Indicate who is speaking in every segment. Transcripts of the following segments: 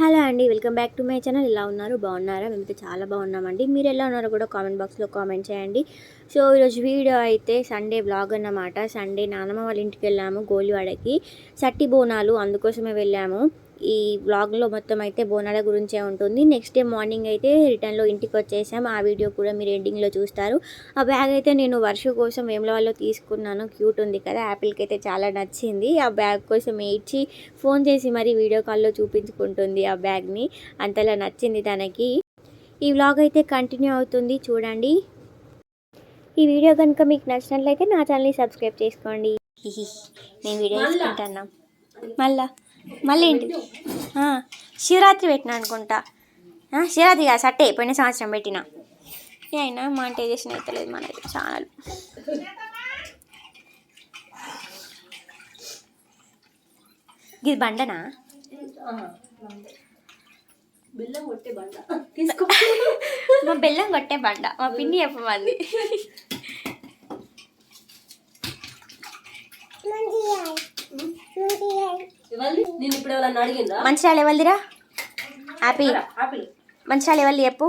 Speaker 1: Hello అండి welcome back to my channel. ఎలా ఉన్నారు? బాగున్నారా? మేమైతే చాలా బాగున్నామండి. మీరు ఎలా ఉన్నారో కూడా కామెంట్ బాక్స్లో కామెంట్ చేయండి. సో ఈరోజు వీడియో అయితే సండే బ్లాగ్ అన్నమాట. సండే నానమ్మ వాళ్ళ ఇంటికి వెళ్ళాము గోలివాడకి. సట్టి బోనాలు అందుకోసమే వెళ్ళాము. ఈ బ్లాగ్లో మొత్తం అయితే బోనాల గురించే ఉంటుంది. నెక్స్ట్ డే మార్నింగ్ అయితే రిటర్న్లో ఇంటికి వచ్చేసాం. ఆ వీడియో కూడా మీరు ఎండింగ్లో చూస్తారు. ఆ బ్యాగ్ అయితే నేను వర్ష కోసం వేములవాడలో తీసుకున్నాను. క్యూట్ ఉంది కదా. యాపిల్కి అయితే చాలా నచ్చింది. ఆ బ్యాగ్ కోసం ఏడ్చి ఫోన్ చేసి మరీ వీడియో కాల్లో చూపించుకుంటుంది ఆ బ్యాగ్ని అంతలా నచ్చింది తనకి. ఈ వ్లాగ్ అయితే కంటిన్యూ అవుతుంది. చూడండి. ఈ వీడియో కనుక మీకు నచ్చినట్లయితే నా ఛానల్ని సబ్స్క్రైబ్ చేసుకోండి. నేను వీడియో తీసుకుంటున్నా మళ్ళా. మళ్ళీ ఏంటి? ఆ, శివరాత్రి పెట్టిన అనుకుంటా. ఆ, శివరాత్రి కాదు సట్టే పోయిన సంవత్సరం పెట్టిన. ఏ అయినా మానిటైజేషన్ అయితే లేదు మన ఛానల్ ఇది బండనా?
Speaker 2: బెల్లం కొట్టే బండ.
Speaker 1: మా బెల్లం కొట్టే బండ మా పిన్ని చెప్పమంది.
Speaker 2: నేను ఇప్పుడు ఎవరన్నా అడిగిందా?
Speaker 1: మంచిర్యాల ఎవరిదిరా? హ్యాపీ
Speaker 2: ఆపిల్
Speaker 1: మంచిర్యాల ఎవరిది చెప్పు.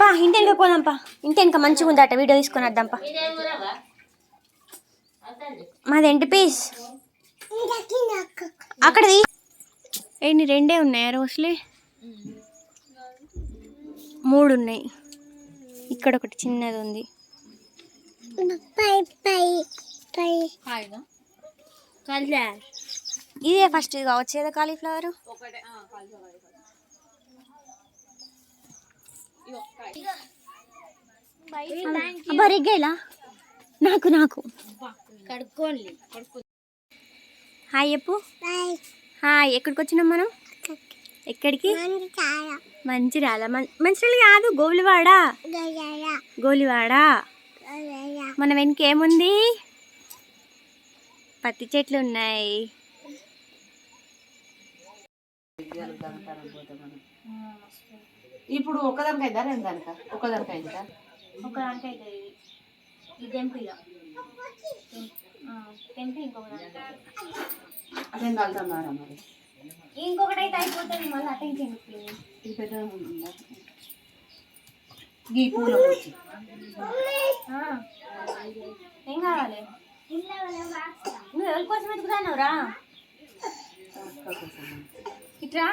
Speaker 1: పా ఇంటి వెనక పోదాంపా ఇంటి వెనక మంచిగా ఉందట వీడియో తీసుకొని వద్దాంపా మాది ఎంటి పీస్? అక్కడది? ఏంటి రెండే ఉన్నాయా రోస్లే మూడు ఉన్నాయి. ఇక్కడ ఒకటి చిన్నది ఉంది. ఇదే ఫస్ట్ కావచ్చు ఏదో కాలీఫ్లవర్ అబ్బా రెగ్గాయిలా నాకు నాకు. హాయ్ చెప్పు. హాయ్ ఎక్కడికి వచ్చినాం మనం? ఎక్కడికి? మంచిర్యాల. మంచిర్యాల. కాదు గోలివాడ గోలివాడ మన వెనక ఏముంది? పత్తి చెట్లు ఉన్నాయి.
Speaker 2: ఇప్పుడు ఒకదానికి అయిందా రెండు దానిక? ఒకదానికి అయిందా
Speaker 1: ఒక దాంట్లో అయితే ఇది ఇంకొక దాంట్లో
Speaker 2: అదేం కలుతున్నారా మరి?
Speaker 1: ఇంకొకటి అయితే అయిపోతుంది మళ్ళీ అటే ఇంకెందుకు
Speaker 2: ఇది పెద్ద ఉందా గీ పూల.
Speaker 1: ఏం కావాలి? నువ్వు ఎవరి కోసం వెతుకుతానవురా ఇట్రా.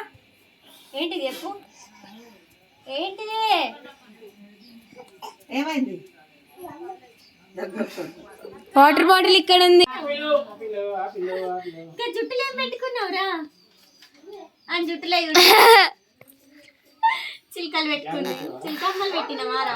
Speaker 1: ఏంటిది చెప్పు. ఏంటిది?
Speaker 2: ఏమైంది?
Speaker 1: వాటర్ బాటిల్ ఇక్కడ ఉంది. ఇంకా జుట్టులు ఏం పెట్టుకున్నావురా? ఆ జుట్టులో. చిలకలు పెట్టుకున్నాయి చిలకమ్మలు పెట్టినవారా?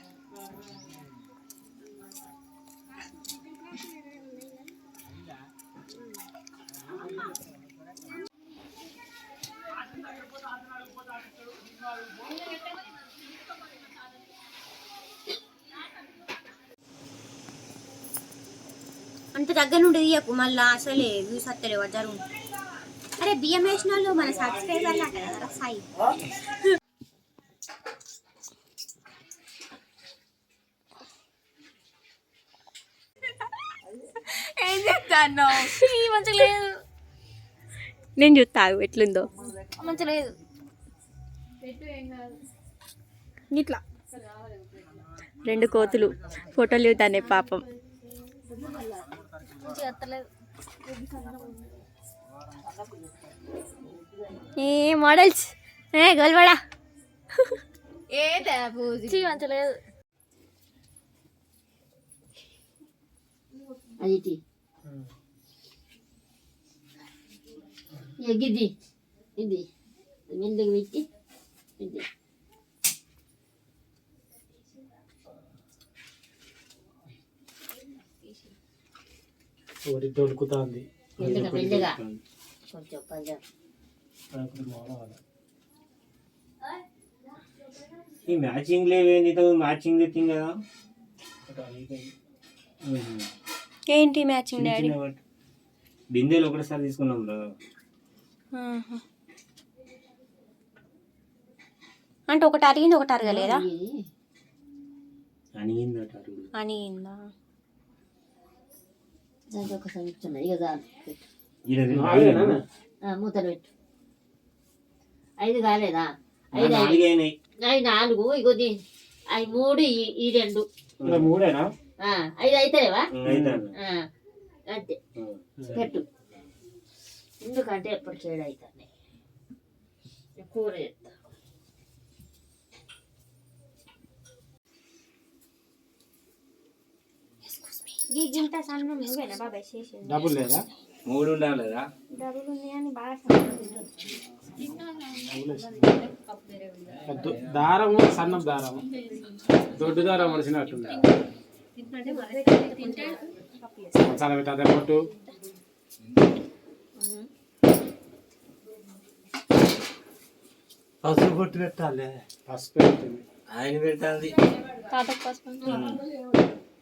Speaker 1: అంత దగ్గర నుండి తీయకు మళ్ళా అసలే వ్యూస్ వస్తలేవు జరుగు అరే బియ్యం వేసిన వాళ్ళు మన సబ్స్క్రైబర్లు కదా సాయి.
Speaker 2: ఏం చెప్తాను
Speaker 1: మంచిగా లేదు. నేను చూస్తాగు ఎట్లుందో. మంచిగా లేదు. ఇట్లా. రెండు కోతులు. ఫోటోలు దిగుతానే పాపం. ఏ మోడల్స్? ఏ గోల్వాడా
Speaker 2: ఏ
Speaker 1: మంచిగా లేదు.
Speaker 2: అది ఇది. ఇది మెల్లగా పెట్టి ఇది కొంచెం కొంచెం.
Speaker 3: ఈ మ్యాచింగ్ లేవేంది మ్యాచింగ్ తెచ్చింది కదా.
Speaker 1: ఏంటి మ్యాచింగ్ డాడీ?
Speaker 3: బిందెలు ఒకటేసారి తీసుకున్నాం రా.
Speaker 1: అంటే ఒకటి అరిగింది ఒకటి అరగలేదా?
Speaker 3: అనిగిందట
Speaker 1: అనిగిందా?
Speaker 2: దానికి ఒకసారి ఇచ్చున్నా ఇక చాలు పెట్టు.
Speaker 3: ఈడ రెండు నాలుగేనా?
Speaker 2: ఆ, మూతలు పెట్టు. ఐదు కాలేదా? ఐదు ఐదు.
Speaker 3: నాలుగే అయినాయి.
Speaker 2: అవి నాలుగు ఇగో దీ అవి మూడు ఈ- ఈ రెండు.
Speaker 3: ఇంకా మూడేనా?
Speaker 2: ఆ, ఐదు అవుతాయివా
Speaker 3: అయితే
Speaker 2: అంతే. పెట్టు. ఎందుకంటే ఎప్పుడు చేయడం అవుతుంది కూర
Speaker 1: ఈ గింత సన్నం నువ్వేనా బాబాయ్? చేసేది
Speaker 4: డబ్బులు లేదా?
Speaker 3: మూడు ఉండాలి కదా
Speaker 1: డబ్బులు ఉన్నాయని బాగా
Speaker 4: దు- దారము సన్నం దారము. దొడ్డు దారం మనిషినట్టుంది మసాలా పెట్టాలి పొట్టు
Speaker 3: పసుపు పొట్టు పెట్టాలి
Speaker 4: పసుపు పెట్టింది
Speaker 3: ఆయన పెట్టాలి.
Speaker 1: తాతకు పసుపు.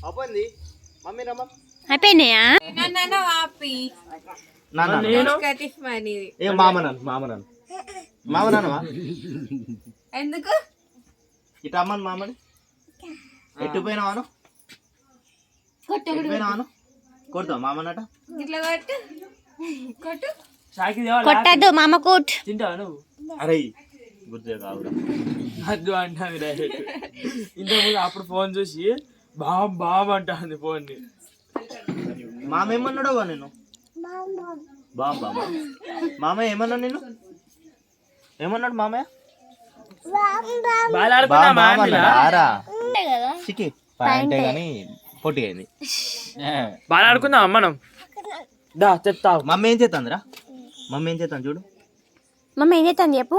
Speaker 5: అయిపోయింది మమ్మీ రమ్మ.
Speaker 1: అయిపోయినాయా
Speaker 5: ఏ మామనాను మామనాను మామనానవా
Speaker 2: ఎందుకు?
Speaker 5: ఇటు అమ్మను మామని. ఎట్టు పోయినావాను ఎట్టు పోయినావాను కొడతావు మామనట
Speaker 1: కొట్టద్దు మామ కూట్
Speaker 4: తింటావా నువ్వు?
Speaker 5: అరే గుర్తు కావురా
Speaker 4: డైరెక్ట్ ఇంతకుముందు అప్పుడు ఫోన్ చూసి బామ్ బామ్ అంటాను ఫోన్ని.
Speaker 5: మామ ఏమన్నాడో నేను? బాబా బాబా. మామ ఏమన్నాడు నేను ఏమన్నాడు మామయ్య? చికి పాయింటే కానీ పొట్టి అయింది.
Speaker 4: బాగా ఆడుకుందాం మనం దా చెప్తావు
Speaker 5: మమ్మీ ఏం చేస్తుందిరా మమ్మీ ఏం చేస్తాను చూడు.
Speaker 1: మమ్మ ఏం చేస్తుంది చెప్పు?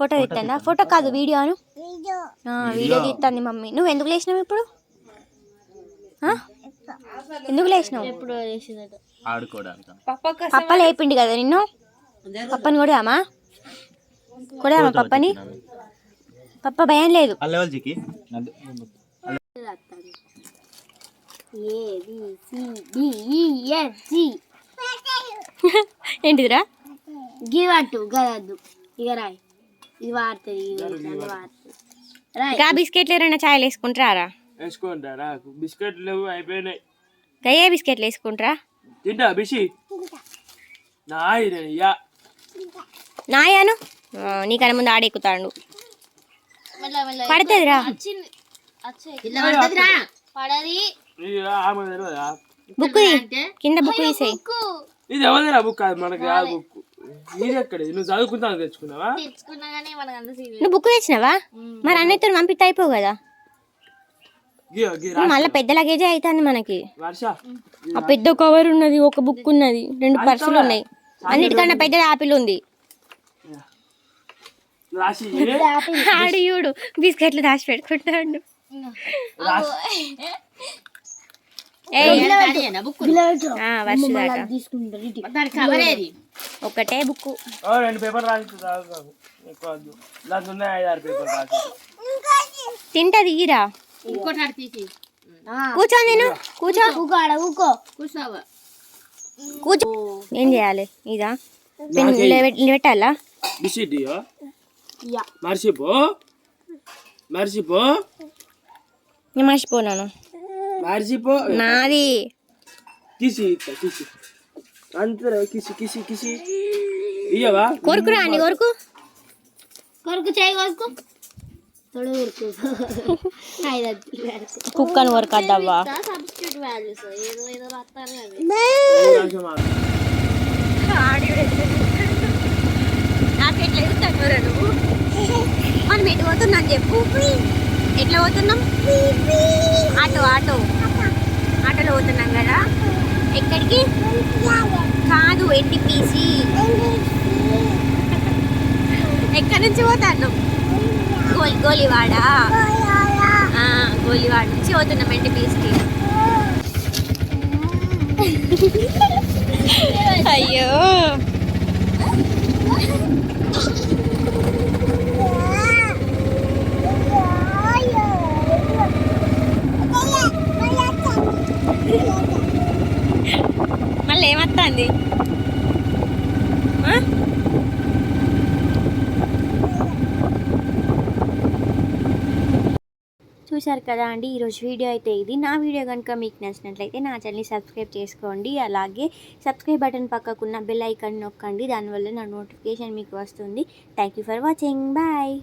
Speaker 1: ఫోటో తీస్తుందా ఫోటో కాదు వీడియోను ఆ, వీడియో. తీస్తుంది మమ్మీ. నువ్వు ఎందుకు లేచినావు ఇప్పుడు? ఎందుకు లేచినావు? పప్ప లేపిండి కదా నిన్ను? పప్పని కొడదామా? కొడదామా పప్పని? పప్ప భయం లేదు. ఏంటిదిరా?
Speaker 2: గివట్టు గదద్దు. ఇక రాయ్. ఇది వాడుతుంది
Speaker 1: గా బిస్కెట్లు ఎవరైనా ఛాయలు వేసుకుంటారా?
Speaker 4: వేసుకుంటారా బిస్కెట్లు లేవు అయిపోయినాయి.
Speaker 1: గయ్యే బిస్కెట్లు వేసుకుంటారా?
Speaker 4: తింటా బిసి.
Speaker 1: నాయాను? నీకన్నా ముందు ఆడెక్కుతాడు పడుతుందిరా.
Speaker 4: తెలియదా?
Speaker 1: బుక్ కింద బుక్ తీసేయి.
Speaker 4: ఇది ఎవరిదిరా బుక్ కాదు మనకి ఆ బుక్ ఇది ఎక్కడ? నువ్వు చదువుకుంటాను తెచ్చుకున్నావా?
Speaker 1: నువ్వు బుక్ తెచ్చినావా? మరి అన్నయ్యతో పంపిస్తే అయిపోవు కదా? మళ్ళీ పెద్ద లగేజే అవుతుంది మనకి.
Speaker 4: వర్ష.
Speaker 1: ఆ పెద్ద కవర్ ఉన్నది ఒక బుక్ ఉన్నది రెండు పర్సులు ఉన్నాయి. అన్నిటికన్నా పెద్ద ఆపిల్ ఉంది.
Speaker 4: రాసి
Speaker 1: ఆడు చూడు బిస్కెట్లు దాచి పెట్టుకుంటాడు. ఏయ్, ఆ, వర్ష దాకా.
Speaker 2: దాని కవర్ ఏది?
Speaker 1: ఒకటే బుక్.
Speaker 4: ఓ రెండు పేపర్ రాసి చదువుతావు ఎక్కువ వద్దు. దాంట్లో ఉన్నాయి ఐదు ఆరు పేపర్ రాసి
Speaker 1: తింటది ఈరా
Speaker 2: తీసి.
Speaker 1: కూర్చో నేను. కూర్చో.
Speaker 2: కూర్చోవా?
Speaker 1: కూర్చో. ఏం చేయాలి? ఇదా?
Speaker 4: బిసిడియో మర్చిపో. మర్చిపో.
Speaker 1: నేను మర్చిపోనాను.
Speaker 4: మర్చిపో.
Speaker 1: నాది.
Speaker 4: ఇత్త కిసి అంతరా కిసి కిసి కిసి. ఇయ్యవా?
Speaker 1: కొరుకురా అన్ని కొరుకు.
Speaker 2: కొరకు చేయి కొరకు. కొరకు.
Speaker 1: కుక్కను కొరకద్దవ్వా? నువ్వు? మనం ఎటు పోతున్నాం చెప్పు. ఎట్లా పోతున్నాం? Auto auto. ఆటోలో పోతున్నాం కదా. ఎక్కడికి? ఎన్టీపీసీ ఎక్కడి నుంచి పోతాను? గోలి గోలివాడ? గోలివాడ నుంచి పోతున్నాం ఎన్టీపీసీకి అయ్యో మళ్ళీ ఏమత్తాంది ఆ? చూశారు కదా అండి ఈరోజు వీడియో అయితే ఇది. నా వీడియో కనుక మీకు నచ్చినట్లయితే నా ఛానల్ని సబ్స్క్రైబ్ చేసుకోండి. అలాగే సబ్స్క్రైబ్ బటన్ పక్కకున్న బెల్ ఐకాన్ నొక్కండి. దానివల్ల నా నోటిఫికేషన్ మీకు వస్తుంది. Thank you for watching. Bye.